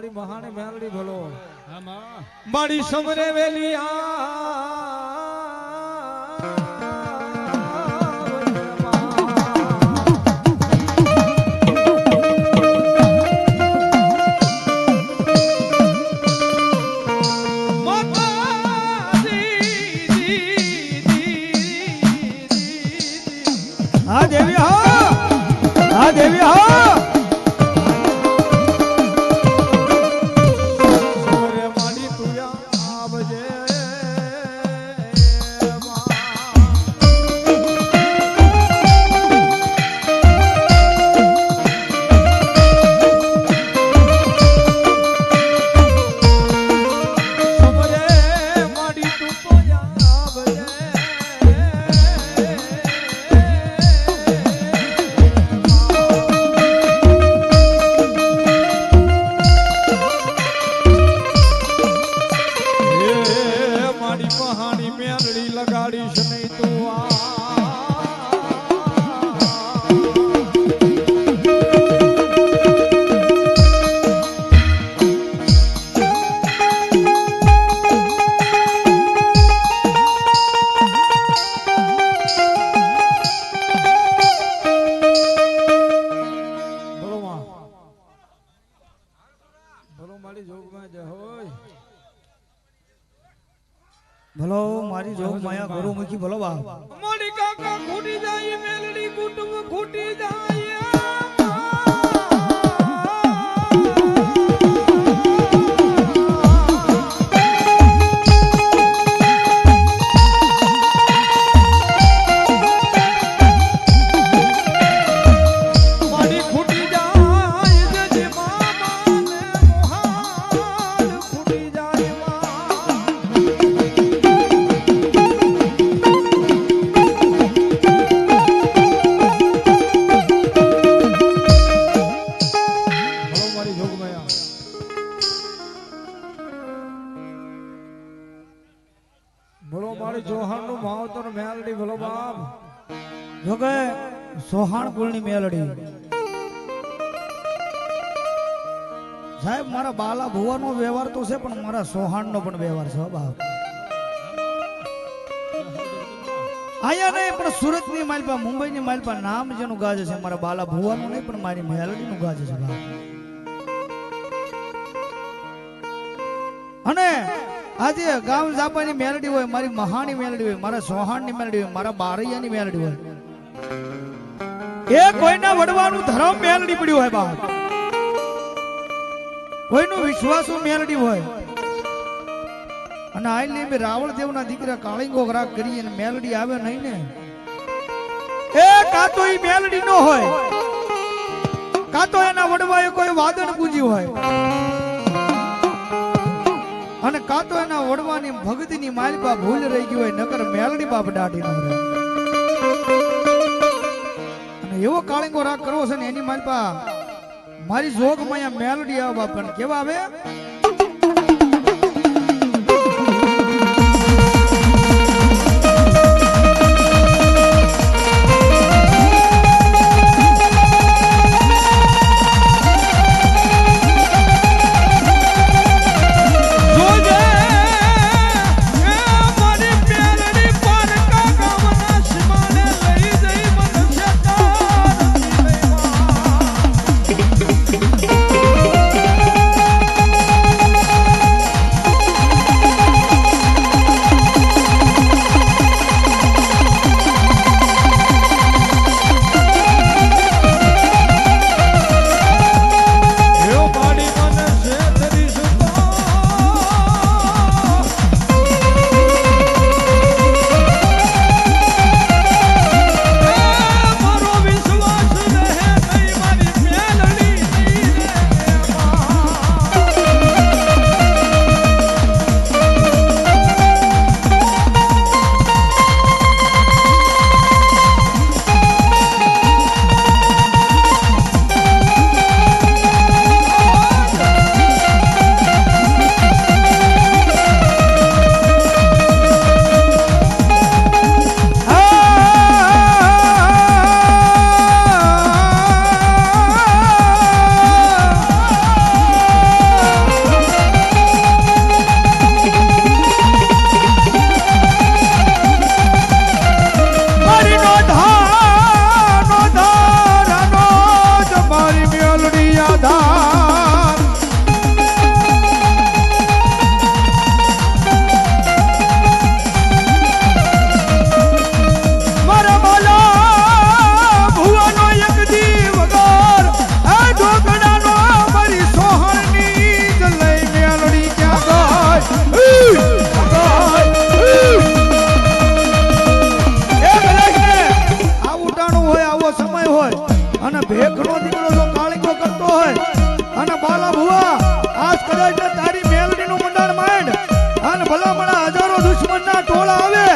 મારી મહાની મેલડી ભલો. મારી સમરે વેલી આ ભલો, મારી જોગ માયા ગુરુ મુખી ભલો બા. મોડી કાકા ખૂટી જાય, મેલડી કુટુંબ ખૂટી જાય. સોહાણ કુળની મેલડી. સાહેબ, મારા બાલા ભુવાનો વ્યવહાર તો છે, પણ મારા સોહાણનો પણ વ્યવહાર છે બાપ. અહીંયા નહીં, પણ સુરતની માલપા મુંબઈ ની માલપા નામ જેનું ગાજે છે, મારા બાલા ભુવાનું નહીં, પણ મારી મેલડી નું ગાજે છે, બાપ. અને આજે ગામ જાપાની મેલડી હોય, મારી મહાની મેલડી હોય, મારા સોહાણની મેલડી હોય, મારા બારૈયાની મેલડી હોય. એ કોઈના વડવાનું ધર્મ મેલડી પડ્યું હોય બાપ. કોઈનું વિશ્વાસુ મેલડી હોય. અને આઈલી બે રાવણ દેવના દીકરા કાળીંગો રાગ કરી અને મેલડી આવે નહીં ને. એ કાતો એ મેલડી નો હોય. કાતો એના વડવાએ કોઈ વાદન પૂજ્યું હોય. અને કાતો એના વડવાની ભગતની માલિપા ભૂલ રહી ગઈ હોય, નકર મેલડી બાપ દાઢી નો રહે. એવો કાળીંગો રાગ કરવો છે ને એની માલિપા મારી જોગમાં મેલડી આવવા પણ કેવા આવે? જાય છે તારી મેલડીનું મંડાણ માંડ અને ભલામણા હજારો દુશ્મનના ટોળા આવે.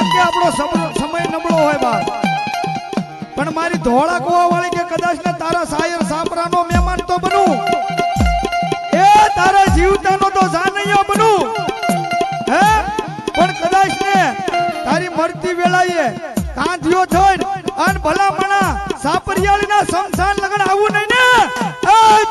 એમ કે આપણો સમય નબળો હોય બાર પણ મારી ધોળા કુવા વાળી કે કદાચ ને તારા સાયર સાપરાનો મહેમાન તો બનું. એ તારા જીવતાનો તો જાનૈયો બનું. હે? પણ કદાચ ને તારી મરતી વેળાએ કાંધિયો થઈને અન ભલામણા સાપરિયાળીના સમસાન લગન આવું નહીં ને? એ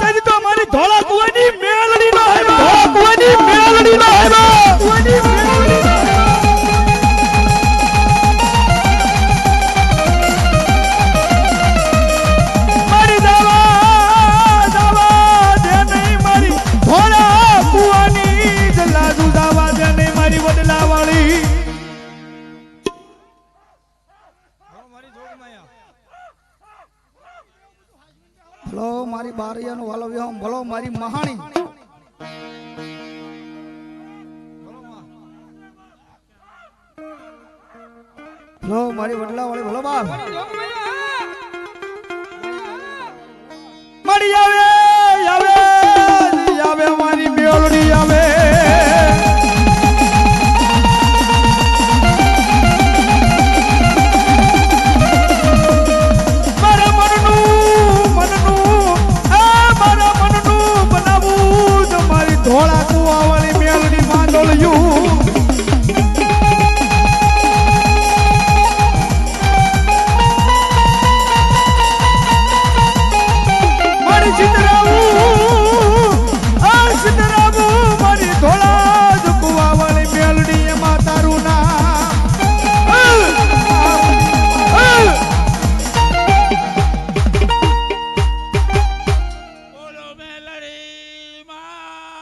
ભલો મારી બારૈયાનો વાલો વ્યહમ ભલો મારી મહાણી ભલો મારી વડલા વાળી ભલો બાપ મળી આવે